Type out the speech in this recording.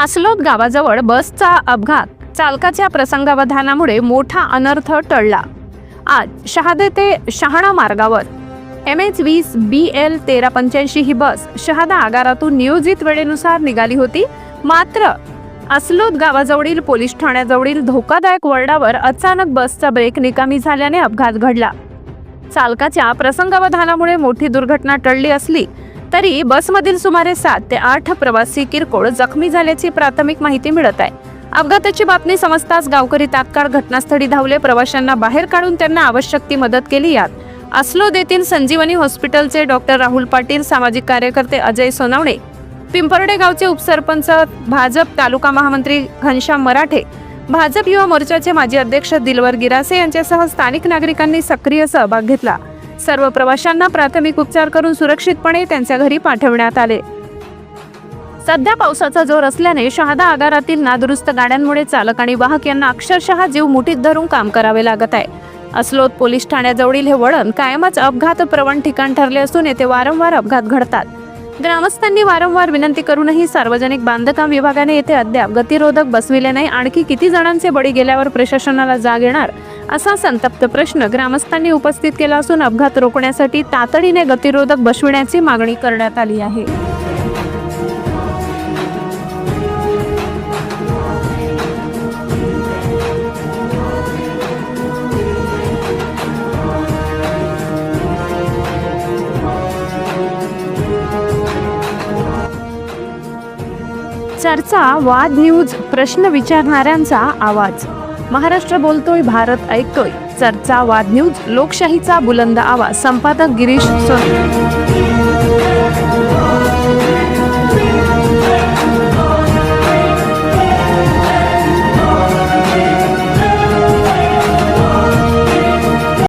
असलोत गावाजवळ बसचा अपघात. चालकाच्या प्रसंगावधानामुळे मोठा अनर्थ टळला. आज शहादे ते शहाणा मार्गावर. एम एच वीस बी एल तेरा पंच्याऐंशी ही बस शहादा आगारातून नियोजित वेळेनुसार निघाली होती. मात्र असलोत गावाजवळील पोलीस ठाण्याजवळील धोकादायक वळणावर अचानक बसचा ब्रेक निकामी झाल्याने अपघात घडला. चालकाच्या प्रसंगावधानामुळे मोठी दुर्घटना टळली असली तरी बसमधील सुमारे सात ते आठ प्रवासी किरकोळ जखमी झाल्याची प्राथमिक माहिती मिळत आहे. अपघाताची बातमी समजताच गावकरी तात्काळ घटनास्थळी धावले. प्रवाशांना बाहेर काढून त्यांना आवश्यक ती मदत केली यात. अस्लोद येथील संजीवनी हॉस्पिटलचे डॉक्टर राहुल पाटील सामाजिक कार्यकर्ते अजय सोनवणे पिंपर्डे गावचे उपसरपंच भाजप तालुका महामंत्री घनश्याम मराठे भाजप युवा मोर्चाचे माजी अध्यक्ष दिलवर गिरासे यांच्यासह स्थानिक नागरिकांनी सक्रिय सहभाग घेतला. सर्व प्रवाशांना प्राथमिक उपचार करून सुरक्षितपणे त्यांच्या घरी पाठवण्यात आले. सध्या पावसाचा जोर असल्याने शहादा आगारातील नादुरुस्त गाड्यांमुळे चालक आणि वाहक यांना अक्षरशः जीव मुठीत धरून काम करावे लागत आहे. असलोत पोलीस ठाण्याजवळील हे वळण कायमच अपघात प्रवण ठिकाण ठरले असून येथे वारंवार अपघात घडतात. ग्रामस्थांनी वारंवार विनंती करूनही सार्वजनिक बांधकाम विभागाने येथे अद्याप गतिरोधक बसविले नाही. आणखी किती जणांचे बळी गेल्यावर प्रशासनाला जाग येणार? असा संतप्त प्रश्न ग्रामस्थांनी उपस्थित केला असून अपघात रोखण्यासाठी तातडीने गतिरोधक बसविण्याची मागणी करण्यात आली आहे. चर्चा वाद न्यूज प्रश्न विचारणाऱ्यांचा आवाज. महाराष्ट्र बोलतोय भारत ऐकतोय. चर्चा वाद न्यूज लोकशाहीचा बुलंद आवाज. संपादक गिरीश सोन